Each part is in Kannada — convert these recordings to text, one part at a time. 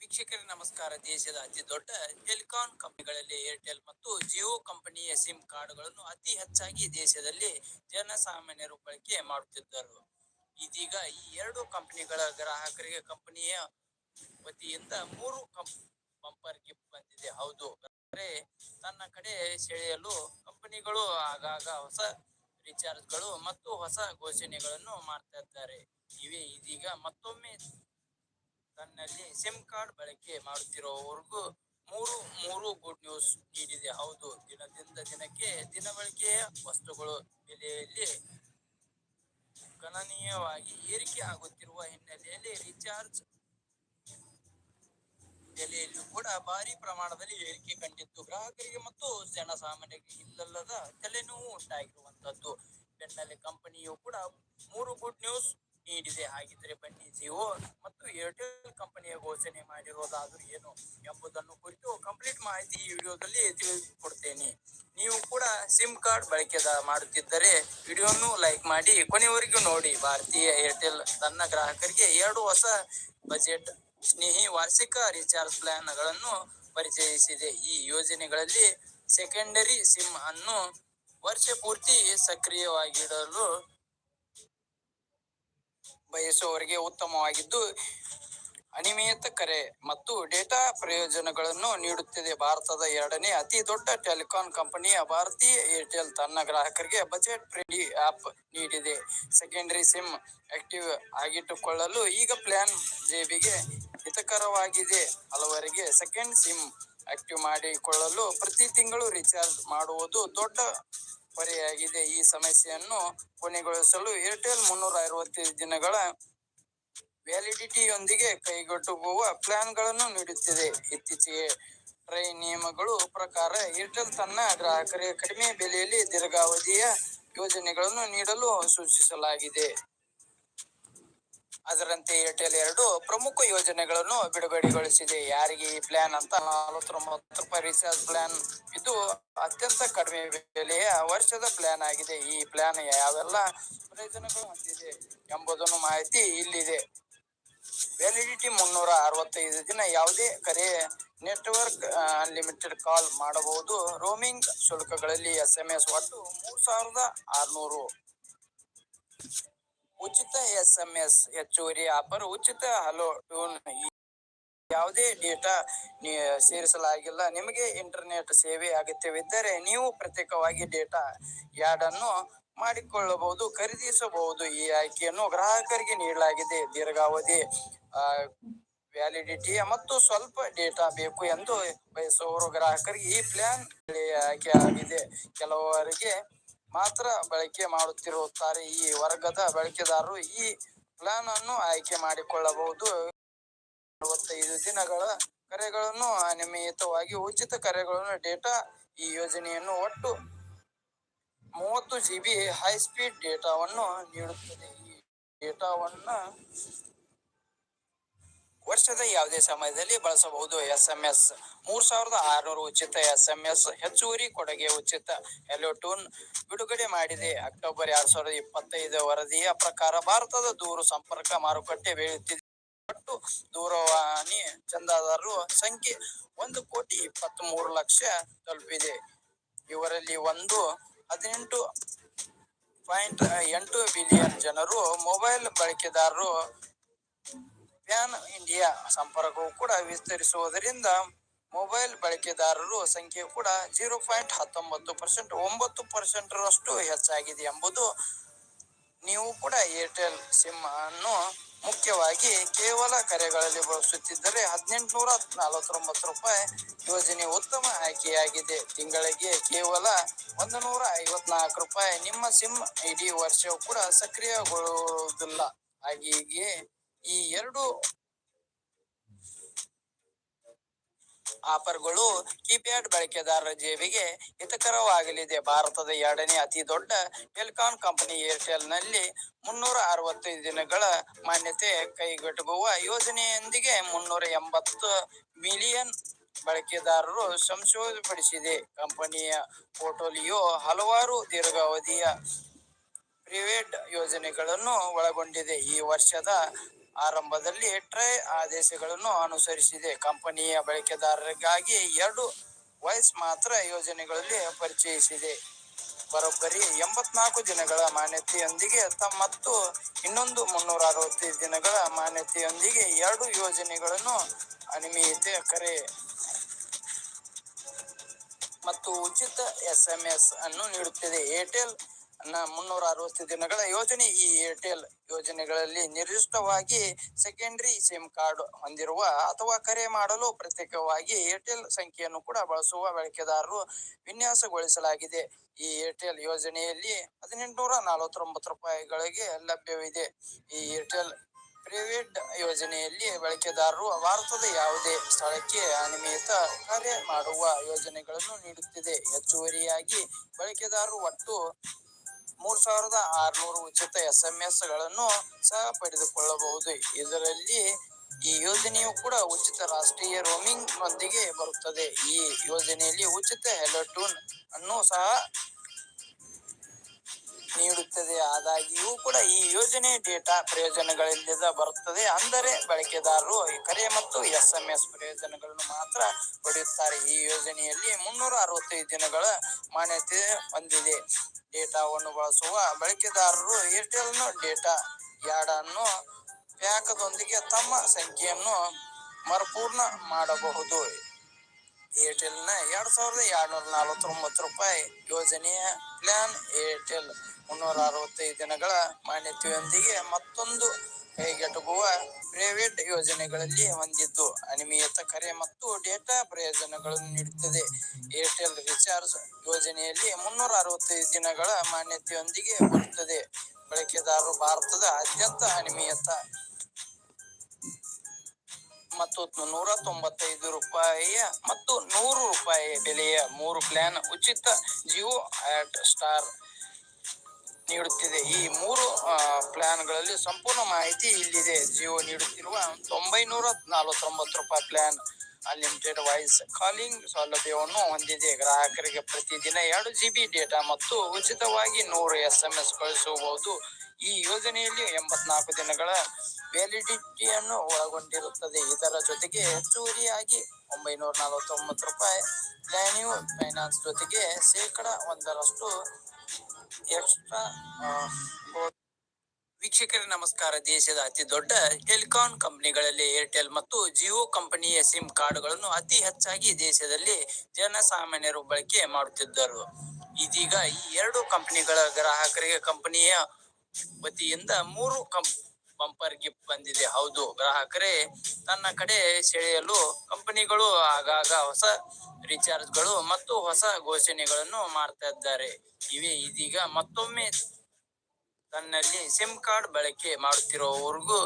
ವೀಕ್ಷಕರೇ, ನಮಸ್ಕಾರ. ದೇಶದ ಅತಿ ದೊಡ್ಡ ಟೆಲಿಕಾಂ ಕಂಪನಿಗಳಲ್ಲಿ ಏರ್ಟೆಲ್ ಮತ್ತು ಜಿಯೋ ಕಂಪನಿಯ ಸಿಮ್ ಕಾರ್ಡ್ಗಳನ್ನು ಅತಿ ಹೆಚ್ಚಾಗಿ ದೇಶದಲ್ಲಿ ಜನಸಾಮಾನ್ಯರು ಬಳಕೆ ಮಾಡುತ್ತಿದ್ದರು. ಇದೀಗ ಈ ಎರಡು ಕಂಪನಿಗಳ ಗ್ರಾಹಕರಿಗೆ ಕಂಪನಿಯ ವತಿಯಿಂದ ಮೂರು ಬಂಪರ್ ಗಿಫ್ಟ್ ಬಂದಿದೆ. ಹೌದು. ತನ್ನ ಕಡೆ ಸೆಳೆಯಲು ಕಂಪನಿಗಳು ಆಗಾಗ ಹೊಸ ರಿಚಾರ್ಜ್ಗಳು ಮತ್ತು ಹೊಸ ಘೋಷಣೆಗಳನ್ನು ಮಾಡ್ತಾ ಇದ್ದಾರೆ. ಇವೇ ಇದೀಗ ಮತ್ತೊಮ್ಮೆ ತನ್ನಲ್ಲಿ ಸಿಮ್ ಕಾರ್ಡ್ ಬಳಕೆ ಮಾಡುತ್ತಿರುವವರೆಗೂ ಮೂರು ಮೂರು ಗುಡ್ ನ್ಯೂಸ್ ನೀಡಿದೆ. ಹೌದು, ದಿನದಿಂದ ದಿನಕ್ಕೆ ದಿನ ಬಳಕೆಯ ವಸ್ತುಗಳು ಬೆಲೆಯಲ್ಲಿ ಗಣನೀಯವಾಗಿ ಏರಿಕೆ ಆಗುತ್ತಿರುವ ಹಿನ್ನೆಲೆಯಲ್ಲಿ ರೀಚಾರ್ಜ್ ಬೆಲೆಯಲ್ಲೂ ಕೂಡ ಭಾರಿ ಪ್ರಮಾಣದಲ್ಲಿ ಏರಿಕೆ ಕಂಡಿತ್ತು. ಗ್ರಾಹಕರಿಗೆ ಮತ್ತು ಜನಸಾಮಾನ್ಯರಿಗೆ ಇಲ್ಲಲ್ಲದ ತಲೆನೋವು ಉಂಟಾಗಿರುವಂತದ್ದು. ಬೆನ್ನಲ್ಲೇ ಕಂಪನಿಯು ಕೂಡ ಮೂರು ಗುಡ್ ನ್ಯೂಸ್ ನೀಡಿದೆ ಹಾಗಿದ್ರೆ ಬನ್ನಿ, ಜಿಯೋ ಮತ್ತು ಏರ್ಟೆಲ್ ಕಂಪನಿಯ ಘೋಷಣೆ ಮಾಡಿರೋದಾದ್ರೂ ಏನು ಎಂಬುದನ್ನು ಕುರಿತು ಕಂಪ್ಲೀಟ್ ಮಾಹಿತಿ ಈ ವಿಡಿಯೋದಲ್ಲಿ ತಿಳಿಸಿಕೊಡ್ತೇನೆ ನೀವು ಕೂಡ ಸಿಮ್ ಕಾರ್ಡ್ ಬಳಕೆ ಮಾಡುತ್ತಿದ್ದರೆ ವಿಡಿಯೋನು ಲೈಕ್ ಮಾಡಿ, ಕೊನೆವರೆಗೂ ನೋಡಿ. ಭಾರತೀಯ ಏರ್ಟೆಲ್ ತನ್ನ ಗ್ರಾಹಕರಿಗೆ ಎರಡು ಹೊಸ ಬಜೆಟ್ ಸ್ನೇಹಿ ವಾರ್ಷಿಕ ರೀಚಾರ್ಜ್ ಪ್ಲಾನ್ಗಳನ್ನು ಪರಿಚಯಿಸಿದೆ. ಈ ಯೋಜನೆಗಳಲ್ಲಿ ಸೆಕೆಂಡರಿ ಸಿಮ್ ಅನ್ನು ವರ್ಷ ಪೂರ್ತಿ ಸಕ್ರಿಯವಾಗಿಡಲು ಬಯಸುವವರಿಗೆ ಉತ್ತಮವಾಗಿದ್ದು ಅನಿಯಮಿತ ಕರೆ ಮತ್ತು ಡೇಟಾ ಪ್ರಯೋಜನಗಳನ್ನು ನೀಡುತ್ತಿದೆ. ಭಾರತದ ಎರಡನೇ ಅತಿ ದೊಡ್ಡ ಟೆಲಿಕಾಂ ಕಂಪನಿಯ ಭಾರತೀಯ ಏರ್ಟೆಲ್ ತನ್ನ ಗ್ರಾಹಕರಿಗೆ ಬಜೆಟ್ ಫ್ರೆಂಡ್ಲಿ ಆಪ್ ನೀಡಿದೆ. ಸೆಕೆಂಡರಿ ಸಿಮ್ ಆಕ್ಟಿವ್ ಆಗಿಟ್ಟುಕೊಳ್ಳಲು ಈಗ ಪ್ಲಾನ್ ಜೇಬಿಗೆ ಹಿತಕರವಾಗಿದೆ. ಹಲವರಿಗೆ ಸೆಕೆಂಡ್ ಸಿಮ್ ಆಕ್ಟಿವ್ ಮಾಡಿಕೊಳ್ಳಲು ಪ್ರತಿ ತಿಂಗಳು ರೀಚಾರ್ಜ್ ಮಾಡುವುದು ದೊಡ್ಡ ಹೊರೆಯಾಗಿದೆ ಈ ಸಮಸ್ಯೆಯನ್ನು ಕೊನೆಗೊಳಿಸಲು ಏರ್ಟೆಲ್ ಮುನ್ನೂರ ಅರವತ್ತೈದು ದಿನಗಳ ವ್ಯಾಲಿಡಿಟಿಯೊಂದಿಗೆ ಕೈಗೆಟುಕುವ ಪ್ಲಾನ್ಗಳನ್ನು ನೀಡುತ್ತಿದೆ. ಇತ್ತೀಚೆಗೆ ಟ್ರೈ ನಿಯಮಗಳು ಪ್ರಕಾರ ಏರ್ಟೆಲ್ ತನ್ನ ಗ್ರಾಹಕರಿಗೆ ಕಡಿಮೆ ಬೆಲೆಯಲ್ಲಿ ದೀರ್ಘಾವಧಿಯ ಯೋಜನೆಗಳನ್ನು ನೀಡಲು ಸೂಚಿಸಲಾಗಿದೆ. ಅದರಂತೆ ಏರ್ಟೆಲ್ ಎರಡು ಪ್ರಮುಖ ಯೋಜನೆಗಳನ್ನು ಬಿಡುಗಡೆಗೊಳಿಸಿದೆ. ಯಾರಿಗೆ ಈ ಪ್ಲಾನ್ ಅಂತ ನಲವತ್ತೊಂಬತ್ತು ರೂಪಾಯಿ ರೀಚಾರ್ಜ್ ಪ್ಲಾನ್ ಇದು ಅತ್ಯಂತ ಕಡಿಮೆ ಬೆಲೆಯ ವರ್ಷದ ಪ್ಲಾನ್ ಆಗಿದೆ. ಈ ಪ್ಲಾನ್ ಯಾವೆಲ್ಲ ಪ್ರಯೋಜನಗಳು ಹೊಂದಿದೆ ಎಂಬುದನ್ನು ಮಾಹಿತಿ ಇಲ್ಲಿದೆ. ವ್ಯಾಲಿಡಿಟಿ ಮುನ್ನೂರ ಅರವತ್ತೈದು ದಿನ ಯಾವುದೇ ಕರೆ ನೆಟ್ವರ್ಕ್ ಅನ್ಲಿಮಿಟೆಡ್ ಕಾಲ್ ಮಾಡಬಹುದು. ರೋಮಿಂಗ್ ಶುಲ್ಕಗಳಲ್ಲಿ ಎಸ್ ಎಂ ಎಸ್ ಒಟ್ಟು ಮೂರು ಸಾವಿರದ ಆರ್ನೂರು. ಉಚಿತ ಎಸ್ ಎಂ ಎಸ್ ಹೆಚ್ಚುವರಿ ಆಫರ್ ಉಚಿತ ಹಲೋ ಟೋನ್ ಯಾವುದೇ ಡೇಟಾ ಸೇರಿಸಲಾಗಿಲ್ಲ. ನಿಮಗೆ ಇಂಟರ್ನೆಟ್ ಸೇವೆ ಅಗತ್ಯವಿದ್ದರೆ ನೀವು ಪ್ರತ್ಯೇಕವಾಗಿ ಡೇಟಾ ಯಾರ್ಡ್ ಅನ್ನು ಮಾಡಿಕೊಳ್ಳಬಹುದು, ಖರೀದಿಸಬಹುದು. ಈ ಆಯ್ಕೆಯನ್ನು ಗ್ರಾಹಕರಿಗೆ ನೀಡಲಾಗಿದೆ. ದೀರ್ಘಾವಧಿ ವ್ಯಾಲಿಡಿಟಿ ಮತ್ತು ಸ್ವಲ್ಪ ಡೇಟಾ ಬೇಕು ಎಂದು ಬಯಸುವ ಗ್ರಾಹಕರಿಗೆ ಈ ಪ್ಲಾನ್ ಆಯ್ಕೆ ಆಗಿದೆ. ಕೆಲವರಿಗೆ ಮಾತ್ರ ಬಳಕೆ ಮಾಡುತ್ತಿರುತ್ತಾರೆ ಈ ವರ್ಗದ ಬಳಕೆದಾರರು. ಈ ಪ್ಲಾನ್ ಅನ್ನು ಆಯ್ಕೆ ಮಾಡಿಕೊಳ್ಳಬಹುದು. ಅರವತ್ತೈದು ದಿನಗಳ ಕರೆಗಳನ್ನು ಅನಿಯಮಿತವಾಗಿ ಉಚಿತ ಕರೆಗಳನ್ನು ಡೇಟಾ ಈ ಯೋಜನೆಯನ್ನು ಒಟ್ಟು ಮೂವತ್ತು ಜಿಬಿ ಹೈ ಸ್ಪೀಡ್ ಡೇಟಾವನ್ನು ನೀಡುತ್ತದೆ. ಈ ಡೇಟಾವನ್ನ ವರ್ಷದ ಯಾವುದೇ ಸಮಯದಲ್ಲಿ ಬಳಸಬಹುದು ಎಸ್ ಎಂ ಎಸ್ ಮೂರ್ ಸಾವಿರದ ಆರ್ನೂರು ಉಚಿತ ಎಸ್ ಎಂ ಎಸ್ ಹೆಚ್ಚುವರಿ ಕೊಡುಗೆ ಉಚಿತ ಹೆಲೋಟೂನ್ ಬಿಡುಗಡೆ ಮಾಡಿದೆ. ಅಕ್ಟೋಬರ್ ಎರಡ್ ಸಾವಿರದ ಇಪ್ಪತ್ತೈದು ವರದಿಯ ಪ್ರಕಾರ ಭಾರತದ ದೂರು ಸಂಪರ್ಕ ಮಾರುಕಟ್ಟೆ ಬೆಳೆಯುತ್ತಿದೆ. ಒಟ್ಟು ದೂರವಾಣಿ ಚಂದಾದಾರರು ಸಂಖ್ಯೆ ಒಂದು ಕೋಟಿ ಇಪ್ಪತ್ತ್ ಮೂರು ಲಕ್ಷ ತಲುಪಿದೆ. ಇವರಲ್ಲಿ ಒಂದು ಹದಿನೆಂಟು ಪಾಯಿಂಟ್ ಎಂಟು ಬಿಲಿಯನ್ ಜನರು ಮೊಬೈಲ್ ಬಳಕೆದಾರರು ಪ್ಯಾನ್ ಇಂಡಿಯಾ ಸಂಪರ್ಕವು ಕೂಡ ವಿಸ್ತರಿಸುವುದರಿಂದ ಮೊಬೈಲ್ ಬಳಕೆದಾರರು ಸಂಖ್ಯೆ ಕೂಡ ಜೀರೋ ಪಾಯಿಂಟ್ ಹತ್ತೊಂಬತ್ತು ಪರ್ಸೆಂಟ್ ಒಂಬತ್ತು ಪರ್ಸೆಂಟ್ ರಷ್ಟು ಹೆಚ್ಚಾಗಿದೆ ಎಂಬುದು ನೀವು ಕೂಡ ಏರ್ಟೆಲ್ ಸಿಮ್ ಅನ್ನು ಮುಖ್ಯವಾಗಿ ಕೇವಲ ಕರೆಗಳಲ್ಲಿ ಬಳಸುತ್ತಿದ್ದರೆ ಹದಿನೆಂಟುನೂರ ನಲವತ್ತೊಂಬತ್ತು ರೂಪಾಯಿ ಯೋಜನೆ ಉತ್ತಮ ಆಯ್ಕೆಯಾಗಿದೆ. ತಿಂಗಳಿಗೆ ಕೇವಲ ಒಂದು ನೂರ ಐವತ್ನಾಲ್ಕು ರೂಪಾಯಿ. ನಿಮ್ಮ ಸಿಮ್ ಇಡೀ ವರ್ಷವೂ ಕೂಡ ಸಕ್ರಿಯಗೊಳ್ಳುವುದಿಲ್ಲ. ಹಾಗೆಯೇ ಈ ಎರಡು ಆಫರ್ಗಳು ಕೀಪ್ಯಾಡ್ ಬಳಕೆದಾರರ ಜೇಬಿಗೆ ಹಿತಕರವಾಗಲಿದೆ. ಭಾರತದ ಎರಡನೇ ಅತಿ ದೊಡ್ಡ ಟೆಲಿಕಾಂ ಕಂಪನಿ ಏರ್ಟೆಲ್ನಲ್ಲಿ ಮುನ್ನೂರ ಅರವತ್ತೈದು ದಿನಗಳ ಮಾನ್ಯತೆ ಕೈಗೆಟುಕುವ ಯೋಜನೆಯೊಂದಿಗೆ ಮುನ್ನೂರ ಎಂಬತ್ತು ಮಿಲಿಯನ್ ಬಳಕೆದಾರರು ಸಂಶೋಧಪಡಿಸಿದೆ ಕಂಪನಿಯ ಪೋರ್ಟೋಲಿಯೋ ಹಲವಾರು ದೀರ್ಘಾವಧಿಯ ಪ್ರಿವೇಟ್ ಯೋಜನೆಗಳನ್ನು ಒಳಗೊಂಡಿದೆ. ಈ ವರ್ಷದ ಆರಂಭದಲ್ಲಿ ಟ್ರೈ ಆದೇಶಗಳನ್ನು ಅನುಸರಿಸಿದೆ. ಕಂಪನಿಯ ಬಳಕೆದಾರರಿಗಾಗಿ ಎರಡು ವಾಯ್ಸ್ ಮಾತ್ರ ಯೋಜನೆಗಳಲ್ಲಿ ಪರಿಚಯಿಸಿದೆ. ಬರೋಬ್ಬರಿ ಎಂಬತ್ನಾಲ್ಕು ದಿನಗಳ ಮಾನ್ಯತೆಯೊಂದಿಗೆ ತಮ್ಮತ್ತು ಮತ್ತು ಇನ್ನೊಂದು ಮುನ್ನೂರ ಅರವತ್ತೈದು ದಿನಗಳ ಮಾನ್ಯತೆಯೊಂದಿಗೆ ಎರಡು ಯೋಜನೆಗಳನ್ನು ಅನಿಮೀಯತೆ ಕರೆ ಮತ್ತು ಉಚಿತ ಎಸ್ ಎಂ ಎಸ್ ಅನ್ನು ನೀಡುತ್ತಿದೆ. ಏರ್ಟೆಲ್ ಮುನ್ನೂರ ಅರವತ್ತು ದಿನಗಳ ಯೋಜನೆ ಈ ಏರ್ಟೆಲ್ ಯೋಜನೆಗಳಲ್ಲಿ ನಿರ್ದಿಷ್ಟವಾಗಿ ಸೆಕೆಂಡರಿ ಸಿಮ್ ಕಾರ್ಡ್ ಹೊಂದಿರುವ ಅಥವಾ ಕರೆ ಮಾಡಲು ಪ್ರತ್ಯೇಕವಾಗಿ ಏರ್ಟೆಲ್ ಸಂಖ್ಯೆಯನ್ನು ಕೂಡ ಬಳಸುವ ಬಳಕೆದಾರರು ವಿನ್ಯಾಸಗೊಳಿಸಲಾಗಿದೆ. ಈ ಏರ್ಟೆಲ್ ಯೋಜನೆಯಲ್ಲಿ ಹದಿನೆಂಟುನೂರ ನಲವತ್ತೊಂಬತ್ತು ರೂಪಾಯಿಗಳಿಗೆ ಲಭ್ಯವಿದೆ. ಈ ಏರ್ಟೆಲ್ ಪ್ರೈವೇಟ್ ಯೋಜನೆಯಲ್ಲಿ ಬಳಕೆದಾರರು ಭಾರತದ ಯಾವುದೇ ಸ್ಥಳಕ್ಕೆ ಅನಿಯಮಿತ ಕರೆ ಮಾಡುವ ಯೋಜನೆಗಳನ್ನು ನೀಡುತ್ತಿದೆ. ಹೆಚ್ಚುವರಿಯಾಗಿ ಬಳಕೆದಾರರು ಒಟ್ಟು ಮೂರ್ ಸಾವಿರದ ಆರುನೂರು ಉಚಿತ ಎಸ್ ಎಂ ಎಸ್ಗಳನ್ನು ಸಹ ಪಡೆದುಕೊಳ್ಳಬಹುದು. ಇದರಲ್ಲಿ ಈ ಯೋಜನೆಯು ಕೂಡ ಉಚಿತ ರಾಷ್ಟ್ರೀಯ ರೋಮಿಂಗ್ ನೊಂದಿಗೆ ಬರುತ್ತದೆ. ಈ ಯೋಜನೆಯಲ್ಲಿ ಉಚಿತ ಹೆಲೋಟೂನ್ ಅನ್ನು ಸಹ ನೀಡುತ್ತದೆ. ಆದಾಗಿಯೂ ಕೂಡ ಈ ಯೋಜನೆ ಡೇಟಾ ಪ್ರಯೋಜನಗಳಿಂದ ಬರುತ್ತದೆ. ಅಂದರೆ ಬಳಕೆದಾರರು ಕರೆ ಮತ್ತು ಎಸ್ ಎಂ ಎಸ್ ಪ್ರಯೋಜನಗಳನ್ನು ಮಾತ್ರ ಪಡೆಯುತ್ತಾರೆ. ಈ ಯೋಜನೆಯಲ್ಲಿ ಮುನ್ನೂರ ಅರವತ್ತೈದು ದಿನಗಳ ಮಾನ್ಯತೆ ಹೊಂದಿದೆ. ಡೇಟಾವನ್ನು ಬಳಸುವ ಬಳಕೆದಾರರು ಏರ್ಟೆಲ್ನ ಡೇಟಾ ಯಾರ್ಡ್ ಅನ್ನು ಪ್ಯಾಕದೊಂದಿಗೆ ತಮ್ಮ ಸಂಖ್ಯೆಯನ್ನು ಮರುಪೂರ್ಣ ಮಾಡಬಹುದು. ಏರ್ಟೆಲ್ನ ಎರಡ್ ಸಾವಿರದ ಎರಡ್ನೂರ ನಲವತ್ತೊಂಬತ್ತು ರೂಪಾಯಿ ಯೋಜನೆಯ ಪ್ಲಾನ್ ಏರ್ಟೆಲ್ ಮುನ್ನೂರ ಅರವತ್ತೈದು ದಿನಗಳ ಮಾನ್ಯತೆಯೊಂದಿಗೆ ಮತ್ತೊಂದು ಕೈಗೆಟುಕುವ ಪ್ರೈವೇಟ್ ಯೋಜನೆಗಳಲ್ಲಿ ಹೊಂದಿದ್ದು ಅನಿಯಮಿತ ಕರೆ ಮತ್ತು ಡೇಟಾ ಪ್ರಯೋಜನಗಳನ್ನು ನೀಡುತ್ತದೆ. ಏರ್ಟೆಲ್ ರಿಚಾರ್ಜ್ ಯೋಜನೆಯಲ್ಲಿ ಮುನ್ನೂರ ಅರವತ್ತೈದು ದಿನಗಳ ಮಾನ್ಯತೆಯೊಂದಿಗೆ ಬರುತ್ತದೆ. ಬಳಕೆದಾರರು ಭಾರತದ ಅತ್ಯಂತ ಅನಿಯಮಿತ ಮತ್ತು ನೂರ ತೊಂಬತ್ತೈದು ರೂಪಾಯಿಯ ಮತ್ತು ನೂರು ರೂಪಾಯಿ ಬೆಲೆಯ ಮೂರು ಪ್ಲಾನ್ ಉಚಿತ ಜಿಯೋ ಆಟ್ ಸ್ಟಾರ್ ನೀಡುತ್ತಿದೆ. ಈ ಮೂರು ಪ್ಲಾನ್ಗಳಲ್ಲಿ ಸಂಪೂರ್ಣ ಮಾಹಿತಿ ಇಲ್ಲಿದೆ. ಜಿಯೋ ನೀಡುತ್ತಿರುವ ಒಂಬೈನೂರ ನಲವತ್ತೊಂಬತ್ತು ರೂಪಾಯಿ ಪ್ಲಾನ್ ಅನ್ಲಿಮಿಟೆಡ್ ವಾಯ್ಸ್ ಕಾಲಿಂಗ್ ಸೌಲಭ್ಯವನ್ನು ಹೊಂದಿದೆ. ಗ್ರಾಹಕರಿಗೆ ಪ್ರತಿದಿನ ಎರಡು ಜಿ ಬಿ ಡೇಟಾ ಮತ್ತು ಉಚಿತವಾಗಿ ನೂರು ಎಸ್ ಎಂ ಎಸ್ ಕಳುಹಿಸಬಹುದು ಈ ಯೋಜನೆಯಲ್ಲಿ ಎಂಬತ್ನಾಲ್ಕು ದಿನಗಳ ವ್ಯಾಲಿಡಿಟಿಯನ್ನು ಒಳಗೊಂಡಿರುತ್ತದೆ. ಇದರ ಜೊತೆಗೆ ಹೆಚ್ಚುವರಿಯಾಗಿ ಒಂಬೈನೂರ ನಲವತ್ತೊಂಬತ್ತು ರೂಪಾಯಿ ಪ್ಲಾನ್ಯೂ ಫೈನಾನ್ಸ್ ಜೊತೆಗೆ ಶೇಕಡ ಒಂದರಷ್ಟು ಎಕ್ಸ್ಟ್ರಾ ವೀಕ್ಷಕರೇ ನಮಸ್ಕಾರ. ದೇಶದ ಅತಿ ದೊಡ್ಡ ಟೆಲಿಕಾಂ ಕಂಪನಿಗಳಲ್ಲಿ ಏರ್ಟೆಲ್ ಮತ್ತು ಜಿಯೋ ಕಂಪನಿಯ ಸಿಮ್ ಕಾರ್ಡ್ಗಳನ್ನು ಅತಿ ಹೆಚ್ಚಾಗಿ ದೇಶದಲ್ಲಿ ಜನಸಾಮಾನ್ಯರು ಬಳಕೆ ಮಾಡುತ್ತಿದ್ದರು. ಇದೀಗ ಈ ಎರಡು ಕಂಪನಿಗಳ ಗ್ರಾಹಕರಿಗೆ ಕಂಪನಿಯ ವತಿಯಿಂದ ಮೂರು ಕಂ ಬಂಪರ್ ಗಿಫ್ಟ್ ಬಂದಿದೆ. ಹೌದು. ಗ್ರಾಹಕರೇ ತನ್ನ ಕಡೆ ಸೆಳೆಯಲು ಕಂಪನಿಗಳು ಆಗಾಗ ಹೊಸ ರಿಚಾರ್ಜ್ಗಳು ಮತ್ತು ಹೊಸ ಘೋಷಣೆಗಳನ್ನು ಮಾಡ್ತಾ ಇದ್ದಾರೆ. ಇವೆ ಇದೀಗ ಮತ್ತೊಮ್ಮೆ ತನ್ನಲ್ಲಿ ಸಿಮ್ ಕಾರ್ಡ್ ಬಳಕೆ ಮಾಡುತ್ತಿರುವವರಿಗೂ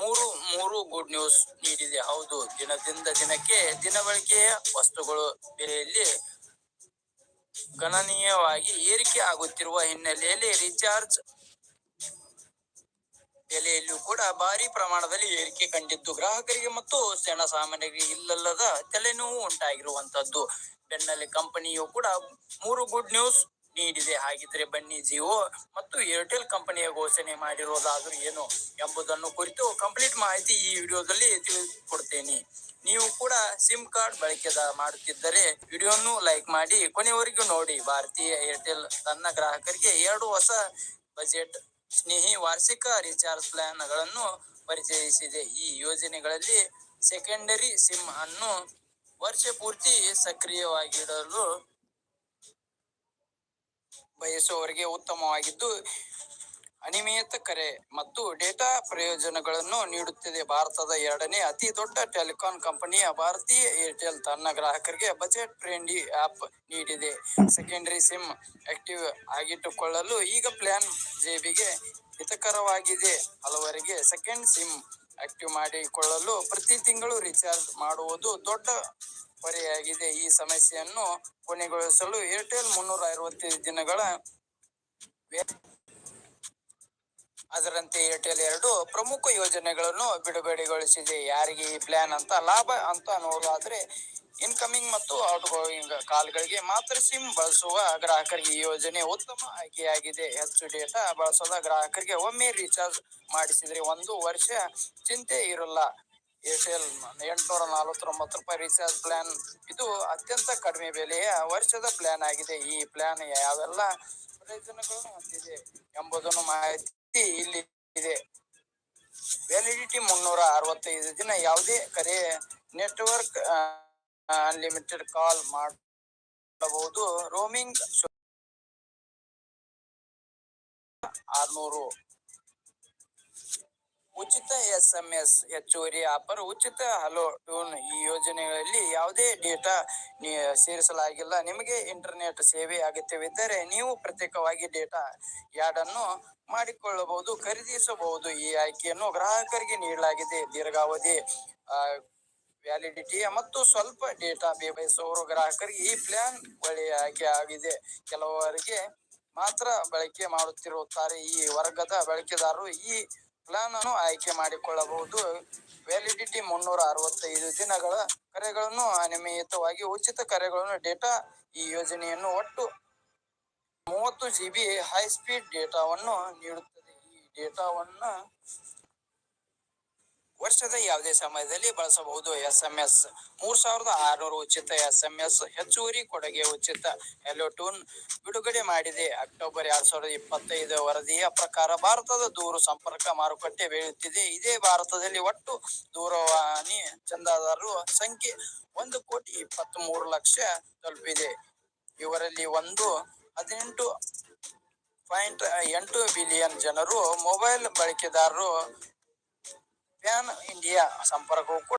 ಮೂರು ಮೂರು ಗುಡ್ ನ್ಯೂಸ್ ನೀಡಿದೆ. ಹೌದು. ದಿನದಿಂದ ದಿನಕ್ಕೆ ದಿನ ಬಳಕೆಯ ವಸ್ತುಗಳು ಬೆಲೆಯಲ್ಲಿ ಗಣನೀಯವಾಗಿ ಏರಿಕೆ ಆಗುತ್ತಿರುವ ಹಿನ್ನೆಲೆಯಲ್ಲಿ ರಿಚಾರ್ಜ್ ಬೆಲೆಯಲ್ಲಿಯೂ ಕೂಡ ಭಾರಿ ಪ್ರಮಾಣದಲ್ಲಿ ಏರಿಕೆ ಕಂಡಿದ್ದು. ಗ್ರಾಹಕರಿಗೆ ಮತ್ತು ಜನಸಾಮಾನ್ಯರಿಗೆ ಇಲ್ಲಲ್ಲದ ತಲೆನೋವು ಉಂಟಾಗಿರುವಂತದ್ದು. ಬೆನ್ನಲ್ಲೇ ಕಂಪನಿಯು ಕೂಡ ಮೂರು ಗುಡ್ ನ್ಯೂಸ್ ನೀಡಿದೆ. ಹಾಗಿದ್ರೆ ಬನ್ನಿ ಜಿಯೋ ಮತ್ತು ಏರ್ಟೆಲ್ ಕಂಪನಿಯ ಘೋಷಣೆ ಮಾಡಿರೋದಾದ್ರೂ ಏನು ಎಂಬುದನ್ನು ಕುರಿತು ಕಂಪ್ಲೀಟ್ ಮಾಹಿತಿ ಈ ವಿಡಿಯೋದಲ್ಲಿ ತಿಳಿಸಿಕೊಡ್ತೇನೆ ನೀವು ಕೂಡ ಸಿಮ್ ಕಾರ್ಡ್ ಬಳಕೆದ ಮಾಡುತ್ತಿದ್ದರೆ ವಿಡಿಯೋನು ಲೈಕ್ ಮಾಡಿ ಕೊನೆವರೆಗೂ ನೋಡಿ. ಭಾರತೀಯ ಏರ್ಟೆಲ್ ತನ್ನ ಗ್ರಾಹಕರಿಗೆ ಎರಡು ಹೊಸ ಬಜೆಟ್ ಸ್ನೇಹಿ ವಾರ್ಷಿಕ ರಿಚಾರ್ಜ್ ಪ್ಲಾನ್ಗಳನ್ನು ಪರಿಚಯಿಸಿದೆ. ಈ ಯೋಜನೆಗಳಲ್ಲಿ ಸೆಕೆಂಡರಿ ಸಿಮ್ ಅನ್ನು ವರ್ಷ ಪೂರ್ತಿ ಸಕ್ರಿಯವಾಗಿಡಲು ಬಯಸುವವರಿಗೆ ಉತ್ತಮವಾಗಿದ್ದು ಅನಿಯಮಿತ ಕರೆ ಮತ್ತು ಡೇಟಾ ಪ್ರಯೋಜನಗಳನ್ನು ನೀಡುತ್ತಿದೆ. ಭಾರತದ ಎರಡನೇ ಅತಿ ದೊಡ್ಡ ಟೆಲಿಕಾಂ ಕಂಪನಿಯ ಭಾರತೀಯ ಏರ್ಟೆಲ್ ತನ್ನ ಗ್ರಾಹಕರಿಗೆ ಬಜೆಟ್ ಫ್ರೆಂಡ್ಲಿ ಆಪ್ ನೀಡಿದೆ. ಸೆಕೆಂಡರಿ ಸಿಮ್ ಆಕ್ಟಿವ್ ಆಗಿಟ್ಟುಕೊಳ್ಳಲು ಈಗ ಪ್ಲಾನ್ ಜೇಬಿಗೆ ಹಿತಕರವಾಗಿದೆ. ಹಲವರಿಗೆ ಸೆಕೆಂಡ್ ಸಿಮ್ ಆಕ್ಟಿವ್ ಮಾಡಿಕೊಳ್ಳಲು ಪ್ರತಿ ತಿಂಗಳು ರೀಚಾರ್ಜ್ ಮಾಡುವುದು ದೊಡ್ಡ ಹೊರೆಯಾಗಿದೆ. ಈ ಸಮಸ್ಯೆಯನ್ನು ಕೊನೆಗೊಳಿಸಲು ಏರ್ಟೆಲ್ ಮುನ್ನೂರ ಅರವತ್ತೈದು ದಿನಗಳ ಅದರಂತೆ ಏರ್ಟೆಲ್ ಎರಡು ಪ್ರಮುಖ ಯೋಜನೆಗಳನ್ನು ಬಿಡುಗಡೆಗೊಳಿಸಿದೆ. ಯಾರಿಗೆ ಈ ಪ್ಲಾನ್ ಅಂತ ಲಾಭ ಅಂತ ನೋಡೋದಾದ್ರೆ ಇನ್ಕಮಿಂಗ್ ಮತ್ತು ಔಟ್ ಗೋಯಿಂಗ್ ಕಾಲ್ಗಳಿಗೆ ಮಾತ್ರ ಸಿಮ್ ಬಳಸುವ ಗ್ರಾಹಕರಿಗೆ ಈ ಯೋಜನೆ ಉತ್ತಮ ಆಯ್ಕೆಯಾಗಿದೆ. ಹೆಚ್ಚು ಡೇಟಾ ಬಳಸದ ಗ್ರಾಹಕರಿಗೆ ಒಮ್ಮೆ ರೀಚಾರ್ಜ್ ಮಾಡಿಸಿದ್ರೆ ಒಂದು ವರ್ಷ ಚಿಂತೆ ಇರಲ್ಲ. ಏರ್ಟೆಲ್ ಎಂಟುನೂರ ನಲವತ್ತೊಂಬತ್ತು ರೂಪಾಯಿ ರೀಚಾರ್ಜ್ ಪ್ಲಾನ್ ಇದು ಅತ್ಯಂತ ಕಡಿಮೆ ಬೆಲೆಯ ವರ್ಷದ ಪ್ಲಾನ್ ಆಗಿದೆ. ಈ ಪ್ಲಾನ್ ಯಾವೆಲ್ಲ ಪ್ರಯೋಜನಗಳನ್ನು ಹೊಂದಿದೆ ಎಂಬುದನ್ನು ಮಾಹಿತಿ ಇಲ್ಲಿ ಇದೆ. ವ್ಯಾಲಿಡಿಟಿ ಮುನ್ನೂರ ಅರವತ್ತೈದು ದಿನ ಯಾವುದೇ ಕರೆ ನೆಟ್ವರ್ಕ್ ಅನ್ಲಿಮಿಟೆಡ್ ಕಾಲ್ ಮಾಡಬಹುದು. ರೋಮಿಂಗ್ ಆರ್ನೂರು. ಉಚಿತ ಎಸ್ ಎಂ ಎಸ್ ಹೆಚ್ಚುವರಿ ಆಫರ್ ಉಚಿತ ಹಲೋ ಟೋನ್ ಈ ಯೋಜನೆಗಳಲ್ಲಿ ಯಾವುದೇ ಡೇಟಾ ಸೇರಿಸಲಾಗಿಲ್ಲ. ನಿಮಗೆ ಇಂಟರ್ನೆಟ್ ಸೇವೆ ಅಗತ್ಯವಿದ್ದರೆ ನೀವು ಪ್ರತ್ಯೇಕವಾಗಿ ಡೇಟಾ ಯಾರ್ಡ್ ಅನ್ನು ಮಾಡಿಕೊಳ್ಳಬಹುದು, ಖರೀದಿಸಬಹುದು. ಈ ಆಯ್ಕೆಯನ್ನು ಗ್ರಾಹಕರಿಗೆ ನೀಡಲಾಗಿದೆ. ದೀರ್ಘಾವಧಿ ವ್ಯಾಲಿಡಿಟಿ ಮತ್ತು ಸ್ವಲ್ಪ ಡೇಟಾ ಬಯಸುವವರು ಗ್ರಾಹಕರಿಗೆ ಈ ಪ್ಲಾನ್ ಒಳ್ಳೆಯ ಆಯ್ಕೆ ಆಗಿದೆ. ಕೆಲವರಿಗೆ ಮಾತ್ರ ಬಳಕೆ ಮಾಡುತ್ತಿರುತ್ತಾರೆ. ಈ ವರ್ಗದ ಬಳಕೆದಾರರು ಈ ಪ್ಲಾನ್ ಅನ್ನು ಆಯ್ಕೆ ಮಾಡಿಕೊಳ್ಳಬಹುದು. ವ್ಯಾಲಿಡಿಟಿ ಮುನ್ನೂರ ಅರವತ್ತೈದು ದಿನಗಳ ಕರೆಗಳನ್ನು ಅನಿಯಮಿತವಾಗಿ ಉಚಿತ ಕರೆಗಳನ್ನು ಡೇಟಾ ಈ ಯೋಜನೆಯನ್ನು ಒಟ್ಟು ಮೂವತ್ತು ಜಿಬಿ ಹೈ ಸ್ಪೀಡ್ ಡೇಟಾವನ್ನು ನೀಡುತ್ತದೆ. ಈ ಡೇಟಾವನ್ನ ವರ್ಷದ ಯಾವುದೇ ಸಮಯದಲ್ಲಿ ಬಳಸಬಹುದು ಎಸ್ ಎಂ ಎಸ್ ಮೂರ್ ಸಾವಿರದ ಆರುನೂರು ಉಚಿತ ಎಸ್ ಎಂ ಎಸ್ ಹೆಚ್ಚುವರಿ ಕೊಡುಗೆ ಉಚಿತ ಟೂನ್ ಬಿಡುಗಡೆ ಮಾಡಿದೆ. ಅಕ್ಟೋಬರ್ ಎರಡ್ ಸಾವಿರದ ಇಪ್ಪತ್ತೈದು ವರದಿಯ ಪ್ರಕಾರ ಭಾರತದ ದೂರು ಸಂಪರ್ಕ ಮಾರುಕಟ್ಟೆ ಬೆಳೆಯುತ್ತಿದೆ. ಇದೇ ಭಾರತದಲ್ಲಿ ಒಟ್ಟು ದೂರವಾಣಿ ಚಂದಾದಾರರು ಸಂಖ್ಯೆ ಒಂದು ಕೋಟಿ ಇಪ್ಪತ್ತ್ ಮೂರು ಲಕ್ಷ ತಲುಪಿದೆ. ಇವರಲ್ಲಿ ಒಂದು ಹದಿನೆಂಟು ಪಾಯಿಂಟ್ ಎಂಟು ಬಿಲಿಯನ್ ಜನರು ಮೊಬೈಲ್ ಬಳಕೆದಾರರು ಪ್ಯಾನ್ ಇಂಡಿಯಾ ಸಂಪರ್ಕವು ಕೂಡ